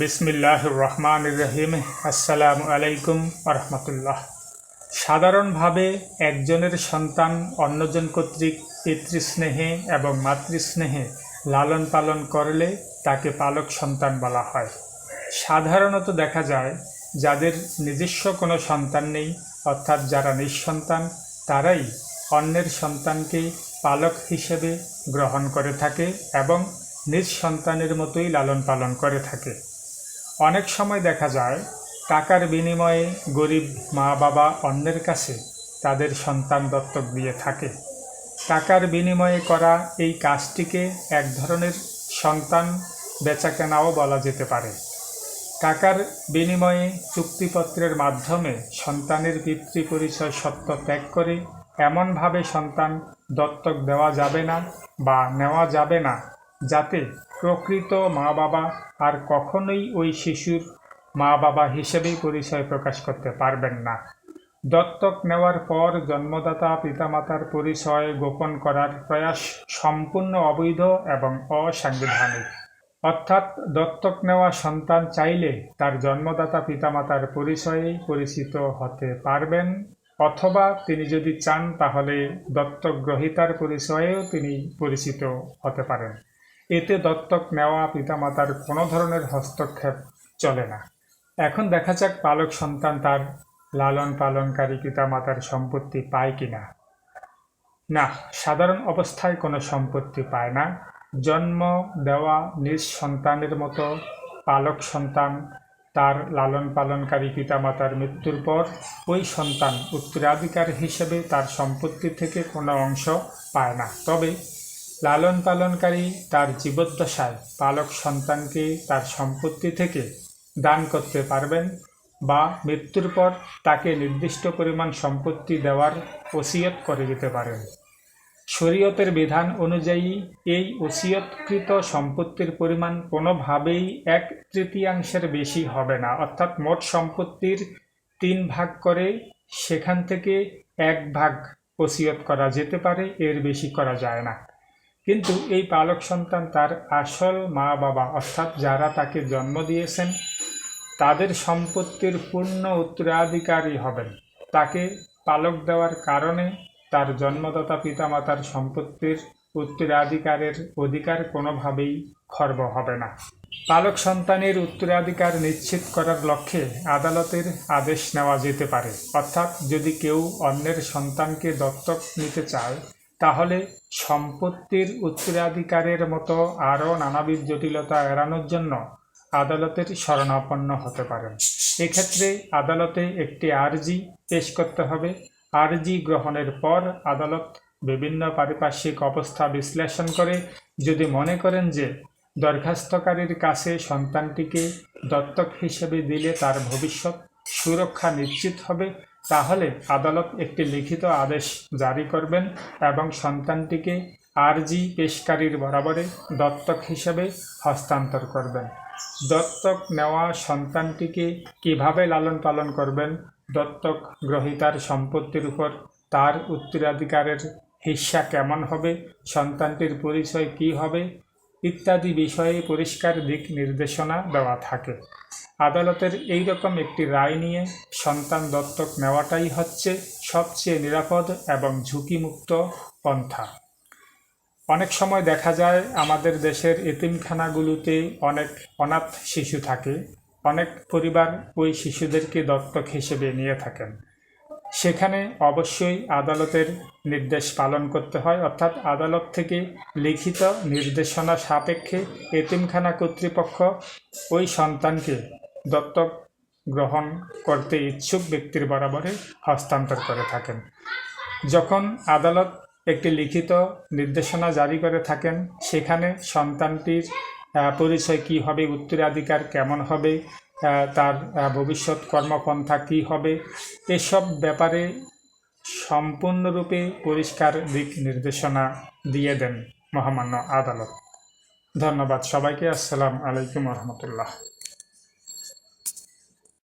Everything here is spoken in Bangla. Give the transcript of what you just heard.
বিসমিল্লাহ রহমান রহিম। আসসালামু আলাইকুম রহমতুল্লাহ। সাধারণভাবে একজনের সন্তান অন্যজন কর্তৃক পিতৃস্নেহে এবং মাতৃস্নেহে লালন পালন করলে তাকে পালক সন্তান বলা হয়। সাধারণত দেখা যায়, যাদের নিজস্ব কোনো সন্তান নেই, অর্থাৎ যারা নিঃসন্তান, তারাই অন্যের সন্তানকে পালক হিসেবে গ্রহণ করে থাকে এবং নিজ সন্তানের মতোই লালন পালন করে থাকে। অনেক সময় দেখা যায়, টাকার বিনিময়ে গরিব মা বাবা অন্যের কাছে তাদের সন্তান দত্তক দিয়ে থাকে। টাকার বিনিময়ে করা এই কাজটিকে এক ধরনের সন্তান বেচাকেনাও বলা যেতে পারে। টাকার বিনিময়ে চুক্তিপত্রের মাধ্যমে সন্তানের পিতৃ পরিচয় সত্য ত্যাগ করে এমনভাবে সন্তান দত্তক দেওয়া যাবে না বা নেওয়া যাবে না যাতে প্রকৃত মা বাবা আর কখনোই ওই শিশুর মা বাবা হিসেবেই পরিচয় প্রকাশ করতে পারবেন না। দত্তক নেওয়ার পর জন্মদাতা পিতামাতার পরিচয় গোপন করার প্রয়াস সম্পূর্ণ অবৈধ এবং অসাংবিধানিক। অর্থাৎ দত্তক নেওয়া সন্তান চাইলে তার জন্মদাতা পিতামাতার পরিচয়েই পরিচিত হতে পারবেন, অথবা তিনি যদি চান তাহলে দত্তক গ্রহীতার পরিচয়েও তিনি পরিচিত হতে পারেন। এতে দত্তক নেওয়া পিতামাতার কোনো ধরনের হস্তক্ষেপ চলে না। এখন দেখা যাক পালক সন্তান তার লালন পালনকারী পিতামাতার সম্পত্তি পায় কি না। না, সাধারণ অবস্থায় কোনো সম্পত্তি পায় না। জন্ম, দেওয়া, নিজ সন্তানের মতো পালক সন্তান তার লালন পালনকারী পিতামাতার মৃত্যুর পর ওই সন্তান উত্তরাধিকার হিসেবে তার সম্পত্তি থেকে কোনো অংশ পায় না। তবে লালন পালনকারী তার জীবদ্দশায় পালক সন্তানকে তার সম্পত্তি থেকে দান করতে পারবেন বা মৃত্যুর পর তাকে নির্দিষ্ট পরিমাণ সম্পত্তি দেওয়ার ওসিয়ত করে যেতে পারেন। শরীয়তের বিধান অনুযায়ী এই ওসিয়তকৃত সম্পত্তির পরিমাণ কোনোভাবেই এক তৃতীয়াংশের বেশি হবে না, অর্থাৎ মোট সম্পত্তির তিন ভাগ করে সেখান থেকে এক ভাগ ওসিয়ত করা যেতে পারে, এর বেশি করা যায় না। কিন্তু এই পালক সন্তান তার আসল মা বাবা, অর্থাৎ যারা তাকে জন্ম দিয়েছেন, তাদের সম্পত্তির পূর্ণ উত্তরাধিকারী হবেন। তাকে পালক দেওয়ার কারণে তার জন্মদাতা পিতামাতার সম্পত্তির উত্তরাধিকারের অধিকার কোনোভাবেই খর্ব হবে না। পালক সন্তানের উত্তরাধিকার নিশ্চিত করার লক্ষ্যে আদালতের আদেশ নেওয়া যেতে পারে। অর্থাৎ যদি কেউ অন্যের সন্তানকে দত্তক নিতে চায় তাহলে সম্পত্তির উত্তরাধিকারের মতো আরও নানাবিধ জটিলতা এড়ানোর জন্য আদালতের শরণাপন্ন হতে পারেন। এক্ষেত্রে আদালতে একটি আর্জি পেশ করতে হবে। আর্জি গ্রহণের পর আদালত বিভিন্ন পারিপার্শ্বিক অবস্থা বিশ্লেষণ করে যদি মনে করেন যে দরখাস্তকারীর কাছে সন্তানটিকে দত্তক হিসেবে দিলে তার ভবিষ্যৎ সুরক্ষা নিশ্চিত হবে, তাহলে আদালত একটি লিখিত আদেশ জারি করবেন এবং সন্তানটিকে আরজি পেশকারীর বরাবরে দত্তক হিসেবে হস্তান্তর করবেন। দত্তক নেওয়া সন্তানটিকে কীভাবে লালন পালন করবেন? দত্তক গ্রহীতার সম্পত্তির উপর তার উত্তরাধিকারের হিস্সা কেমন হবে? সন্তানটির পরিচয় কি হবে? ইত্যাদি বিষয়ে পরিষ্কার দিক নির্দেশনা দেওয়া থাকে। আদালতের এই রকম একটি রায় নিয়ে সন্তান দত্তক নেওয়াটাই হচ্ছে সবচেয়ে নিরাপদ এবং ঝুঁকিমুক্ত পন্থা। অনেক সময় দেখা যায় আমাদের দেশের এতিমখানাগুলোতে অনেক অনাথ শিশু থাকে, অনেক পরিবার ওই শিশুদেরকে দত্তক হিসেবে নিয়ে থাকেন। সেখানে অবশ্যই আদালতের নির্দেশ পালন করতে হয়, অর্থাৎ আদালত থেকে লিখিত নির্দেশনা সাপেক্ষে এতিমখানা কর্তৃপক্ষ ওই সন্তানকে দত্তক গ্রহণ করতে ইচ্ছুক ব্যক্তির বরাবরে হস্তান্তর করে থাকেন। যখন আদালত একটি লিখিত নির্দেশনা জারি করে থাকেন, সেখানে সন্তানটির পরিচয় কী হবে, উত্তরাধিকার কেমন হবে তার ভবিষ্যৎ কর্মপন্থা কী হবে, এসব ব্যাপারে সম্পূর্ণরূপে পরিষ্কার দিক নির্দেশনা দিয়ে দেন মহামান্য আদালত। ধন্যবাদ সবাইকে। আসসালামু আলাইকুম রহমতুল্লাহ।